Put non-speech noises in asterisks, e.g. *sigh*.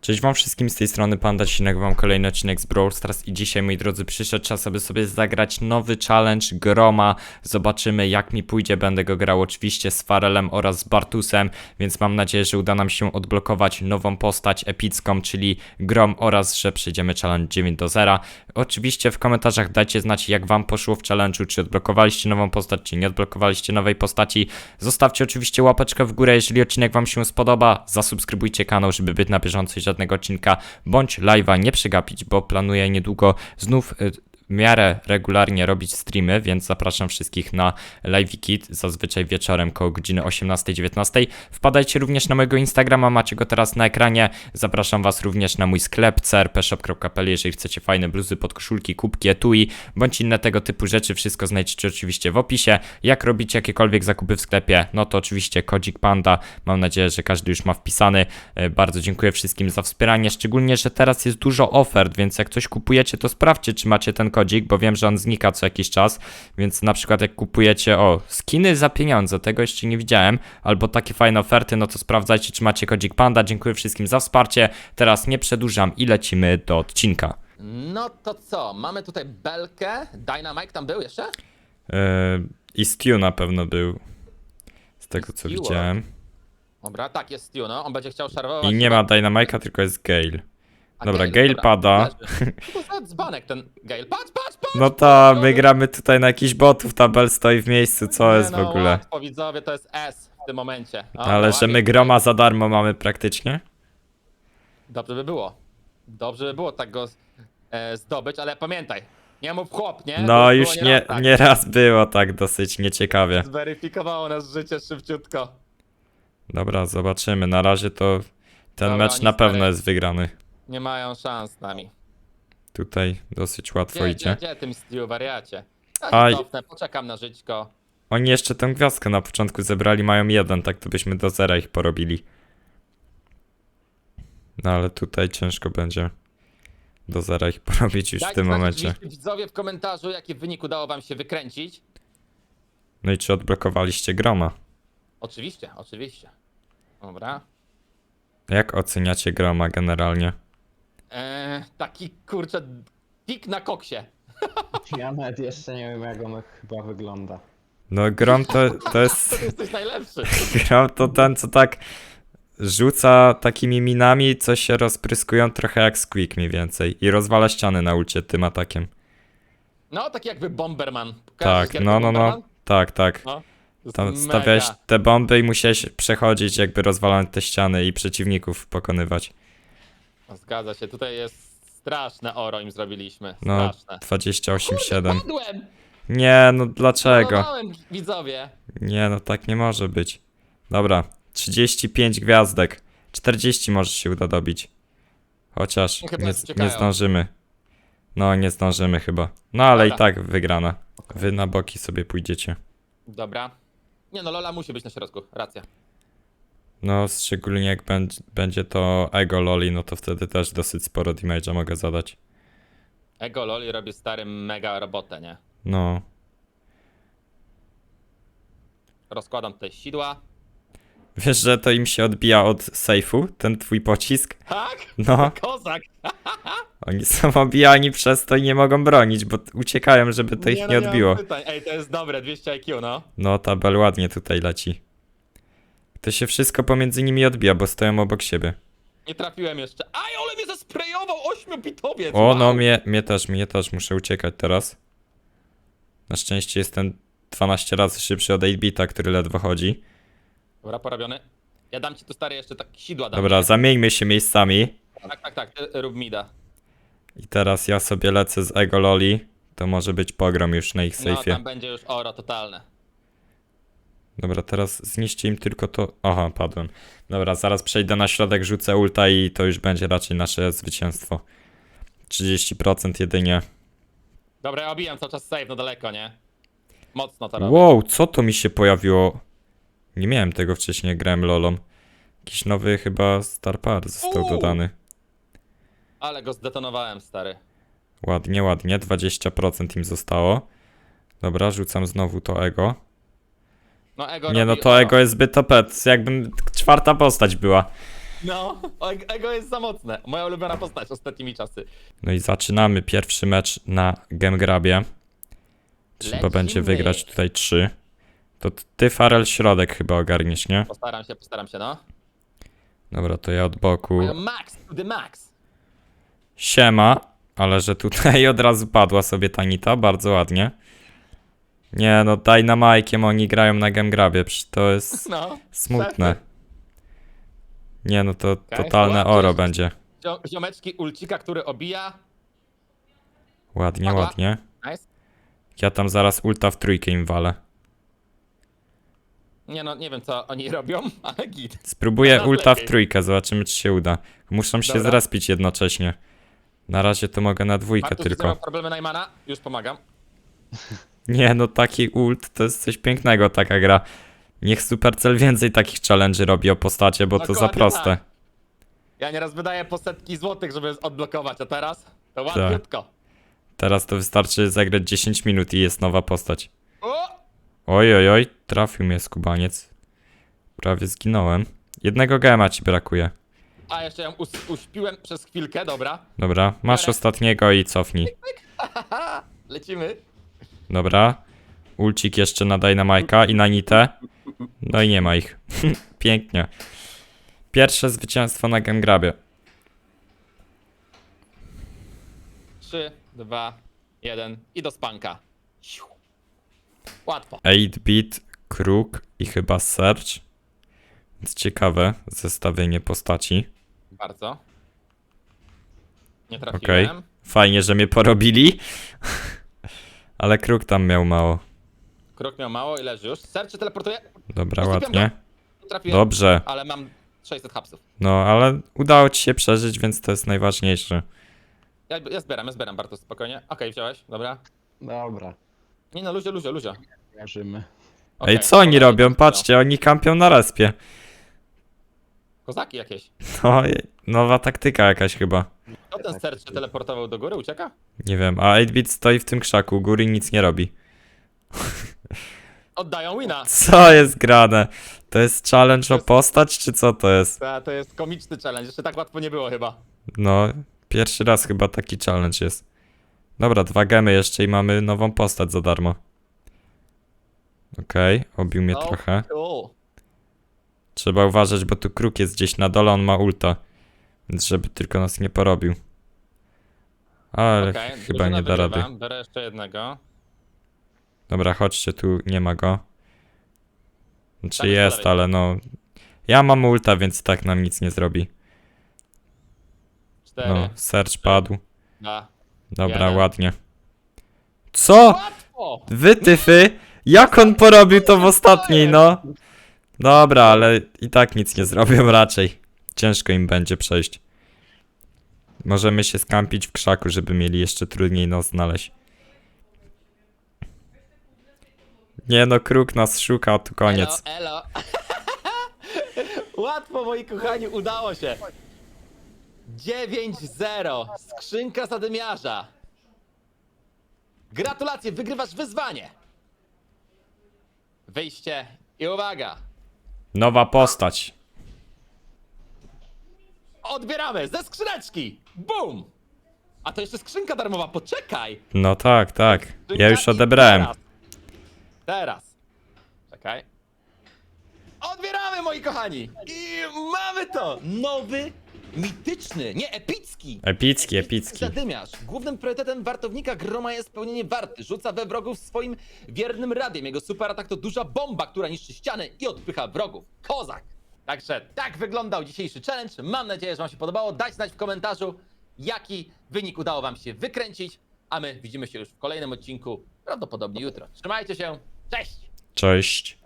Cześć wam wszystkim, z tej strony Panda, dzisiaj nagrywam kolejny odcinek z Brawl Stars i dzisiaj, moi drodzy, przyszedł czas, aby sobie zagrać nowy challenge Groma. Zobaczymy jak mi pójdzie, będę go grał oczywiście z Farelem oraz z Bartusem, więc mam nadzieję, że uda nam się odblokować nową postać epicką, czyli Grom oraz, że przejdziemy challenge 9 do 0. Oczywiście w komentarzach dajcie znać jak wam poszło w challenge'u, czy odblokowaliście nową postać, czy nie odblokowaliście nowej postaci. Zostawcie oczywiście łapeczkę w górę, jeżeli odcinek wam się spodoba, zasubskrybujcie kanał, żeby być na bieżąco żadnego odcinka. Bądź live'a nie przegapić, bo planuję niedługo znów y, miarę regularnie robić streamy, więc zapraszam wszystkich na Live Kit, zazwyczaj wieczorem koło godziny 18-19. Wpadajcie również na mojego Instagrama, macie go teraz na ekranie. Zapraszam was również na mój sklep crpshop.pl, jeżeli chcecie fajne bluzy, podkoszulki, kubki, etui, bądź inne tego typu rzeczy, wszystko znajdziecie oczywiście w opisie. Jak robicie jakiekolwiek zakupy w sklepie, no to oczywiście kodzik panda, mam nadzieję, że każdy już ma wpisany. E, Bardzo dziękuję wszystkim za wspieranie, szczególnie, że teraz jest dużo ofert, więc jak coś kupujecie, to sprawdźcie, czy macie ten kodzik, bo wiem, że on znika co jakiś czas, więc na przykład jak kupujecie, o, skiny za pieniądze, tego jeszcze nie widziałem, albo takie fajne oferty, no to sprawdzajcie, czy macie kodzik panda. Dziękuję wszystkim za wsparcie. Teraz nie przedłużam i lecimy do odcinka. No to co, mamy tutaj belkę, Dynamite tam był jeszcze? Yy, I Stu na pewno był, z tego co widziałem. Dobra, tak, jest Stu, no, on będzie chciał szarwować. I nie ma Dynamike'a, tylko jest Gale. A Dobra, Gale, pada. Co *laughs* to za dzbanek ten Gale? Patrz, patrz, patrz! No to my gramy tutaj na jakiś botów, tabel stoi w miejscu, co Nie jest w no, ogóle? Łatwo, widzowie, to jest S w tym momencie. O, Ale że ładnie. my groma za darmo mamy praktycznie? Dobrze by było. Dobrze by było tak go e, zdobyć, ale pamiętaj, nie mów chłop, nie? No już już było nie, raz tak. nie raz było tak dosyć nieciekawie. Zweryfikowało nas życie szybciutko. Dobra, zobaczymy. Na razie to ten Dobra, mecz na pewno jest wygrany. Nie mają szans z nami. Tutaj dosyć łatwo Gdzie, idzie. gdzie, gdzie tym Stu, wariacie? Aj. Się cofnę, poczekam na żyćko. Oni jeszcze tę gwiazdkę na początku zebrali, mają jeden, tak to byśmy do zera ich porobili. No ale tutaj ciężko będzie do zera ich porobić już w Dajcie tym znać momencie. oczywiście widzowie w komentarzu, jaki wynik udało wam się wykręcić. No i czy odblokowaliście groma? Oczywiście, oczywiście. Dobra. Jak oceniacie groma generalnie? Eee, taki kurczę tik na koksie. *laughs* Ja nawet jeszcze nie wiem jak on chyba wygląda. No grom to, to *laughs* To jest... jesteś najlepszy. *laughs* Grom to ten, co tak rzuca takimi minami, co się rozpryskują trochę jak Squeak mniej więcej. I rozwala ściany na ulcie tym atakiem. No, taki jakby Bomberman. Kojarzysz Tak, gierkę no, no, no. Bomberman? Tak, tak. No. To jest Tam mega. stawiałeś te bomby i musiałeś przechodzić, jakby rozwalając te ściany i przeciwników pokonywać. No, Zgadza się, tutaj jest straszne oro im zrobiliśmy. No, Straszne. 28-7. Padłem! Nie, no dlaczego? Planowałem, widzowie. Nie, no tak nie może być. Dobra, 35 gwiazdek. 40 może się uda dobić. Chociaż chyba nie, nie zdążymy. No, nie zdążymy chyba. No ale i Dobra. tak wygrana. Wy na boki sobie pójdziecie. Dobra. Nie no, Lola musi być na środku, racja. No, szczególnie jak będzie, będzie to ego loli, no to wtedy też dosyć sporo damage'a mogę zadać. Ego Loli robi stary mega robotę, nie? No, Rozkładam tutaj sidła. wiesz, że to im się odbija od sejfu, ten twój pocisk? Tak? No, *laughs* Kozak! *laughs* oni są obijani przez to i nie mogą bronić, bo uciekają, żeby to ich no, nie mam odbiło. pytań. Ej, to jest dobre, 200 IQ, no. No, tabel ładnie tutaj leci. To się wszystko pomiędzy nimi odbija, bo stoją obok siebie. Nie trafiłem jeszcze. Aj, ale mnie zasprejował 8-bitowiec! O, no mnie, mnie też, mnie też, muszę uciekać teraz. Na szczęście jestem 12 razy szybszy od 8-bita, który ledwo chodzi. Dobra, porobiony. Ja dam ci tu stary jeszcze tak sidła dam. Dobra, zamieńmy się miejscami. Tak, tak, tak, ty rób mida. I teraz ja sobie lecę z Ego Loli. To może być pogrom już na ich No, sejfie. tam będzie już oro totalne. Dobra, teraz zniszcie im tylko to... Aha, padłem. Dobra, zaraz przejdę na środek, rzucę ulta i to już będzie raczej nasze zwycięstwo. 30% jedynie. Dobra, ja obijam cały czas save, no daleko, nie? Mocno to robię. Wow, co to mi się pojawiło? Nie miałem tego wcześniej, jak grałem lolą. Jakiś nowy chyba Star Power został Uuu. dodany. Ale go zdetonowałem, stary. Ładnie, ładnie, 20% im zostało. Dobra, rzucam znowu to ego. No ego Nie no, robi to oro. ego jest zbyt OP, jakbym czwarta postać była. No, eg- ego jest za mocne. Moja ulubiona postać ostatnimi czasy. No i zaczynamy pierwszy mecz na Gemgrabie. Trzeba Lecimy. będzie wygrać tutaj trzy. To t- ty, Farel, środek chyba ogarniesz, nie? Postaram się, postaram się, no. Dobra, to ja od boku. Max to the max. Siema, ale że tutaj *laughs* od razu padła sobie Tanita, bardzo ładnie. Nie no, Dynamike'iem oni grają na Gemgrabie, przecież to jest No. smutne. Nie no, to totalne oro będzie. Zio- Ziomeczki ulcika, który obija. Ładnie, Padła. ładnie. Nice. Ja tam zaraz ulta w trójkę im walę. Nie no, nie wiem co oni robią, *laughs* ale git. Spróbuję Teraz ulta w lepiej. trójkę, zobaczymy czy się uda. Muszą się Dobra. zrespić jednocześnie. Na razie to mogę na dwójkę Bartuś, tylko. miał problemy Najmana, już pomagam. *laughs* Nie no, taki ult to jest coś pięknego taka gra. Niech Supercell więcej takich challenge'y robi o postacie, bo to za Dokładnie proste. tak. Ja nieraz wydaję po setki złotych, żeby odblokować, a teraz to Tak. ładniutko. Teraz to wystarczy zagrać 10 minut i jest nowa postać. O! Oj, oj, oj, trafił mnie skubaniec. Prawie zginąłem. Jednego gema ci brakuje. A jeszcze ją us- uśpiłem przez chwilkę, dobra. Dobra, masz ostatniego i cofnij. *laughs* Lecimy. Dobra. Ulcik jeszcze na Dynamike'a i na Nitę. No i nie ma ich. *laughs* Pięknie. Pierwsze zwycięstwo na Gemgrabie. 3, 2, 1 i do spanka. Siu. Łatwo. 8-bit, Kruk i chyba Search. Więc ciekawe zestawienie postaci. Bardzo. Nie Okej. trafiłem. Fajnie, że mnie porobili. Ale Kruk tam miał mało. Krok miał mało i leży już. Serczy teleportuje. Dobra, ładnie. Nie Trafiłem, Dobrze. ale mam 600 hapsów. No, ale udało ci się przeżyć, więc to jest najważniejsze. Ja, ja zbieram, ja zbieram, Bartosz, spokojnie. Okej, wziąłeś, dobra. Dobra, Nie no, luzie, luzie, luzie. mierzymy. Okej, Ej, co oni robią? Patrzcie, oni kampią na respie. Kozaki jakieś. To nowa taktyka jakaś chyba. Kto ten sercz się teleportował do góry, ucieka? Nie wiem, a 8-bit stoi w tym krzaku, góry nic nie robi. Oddają wina. Co jest grane? To jest challenge o postać, czy co to jest? To, to jest komiczny challenge, jeszcze tak łatwo nie było chyba. No, pierwszy raz chyba taki challenge jest. Dobra, dwa gemy jeszcze i mamy nową postać za darmo. Okej, obił mnie Oh, trochę. Cool. Trzeba uważać, bo tu kruk jest gdzieś na dole, on ma ulta. Więc żeby tylko nas nie porobił. Ale Okej, chyba drużyna nie da rady. Biorę jeszcze jednego. Dobra, chodźcie, tu nie ma go. Znaczy Tam jest lewej. ale no... Ja mam ulta, więc tak nam nic nie zrobi. Cztery, No, search padł. dwa. Dobra, jeden. ładnie. Co? Łatwo! Wytyfy? Jak on porobił to w ostatniej, no? Dobra, ale i tak nic nie zrobią raczej. Ciężko im będzie przejść. Możemy się skampić w krzaku, żeby mieli jeszcze trudniej nos znaleźć. Nie no, kruk nas szuka, tu koniec. Elo, elo. *laughs* Łatwo, moi kochani, udało się. 9-0. Skrzynka zadymiarza. Gratulacje, wygrywasz wyzwanie. Wyjście i uwaga. Nowa postać. Odbieramy ze skrzyneczki. Bum. A to jeszcze skrzynka darmowa, poczekaj. No tak, tak. Ja już i odebrałem. Teraz. teraz. Czekaj. Odbieramy, moi kochani. I mamy to. Nowy, mityczny, nie epicki. Epicki, epicki. Zadymiarz. Głównym priorytetem wartownika Groma jest spełnienie warty. Rzuca we wrogów swoim wiernym radiem. Jego super atak to duża bomba, która niszczy ściany i odpycha wrogów. Kozak! Także tak wyglądał dzisiejszy challenge. Mam nadzieję, że Wam się podobało. Dajcie znać w komentarzu, jaki wynik udało Wam się wykręcić. A my widzimy się już w kolejnym odcinku, prawdopodobnie jutro. Trzymajcie się. Cześć! Cześć.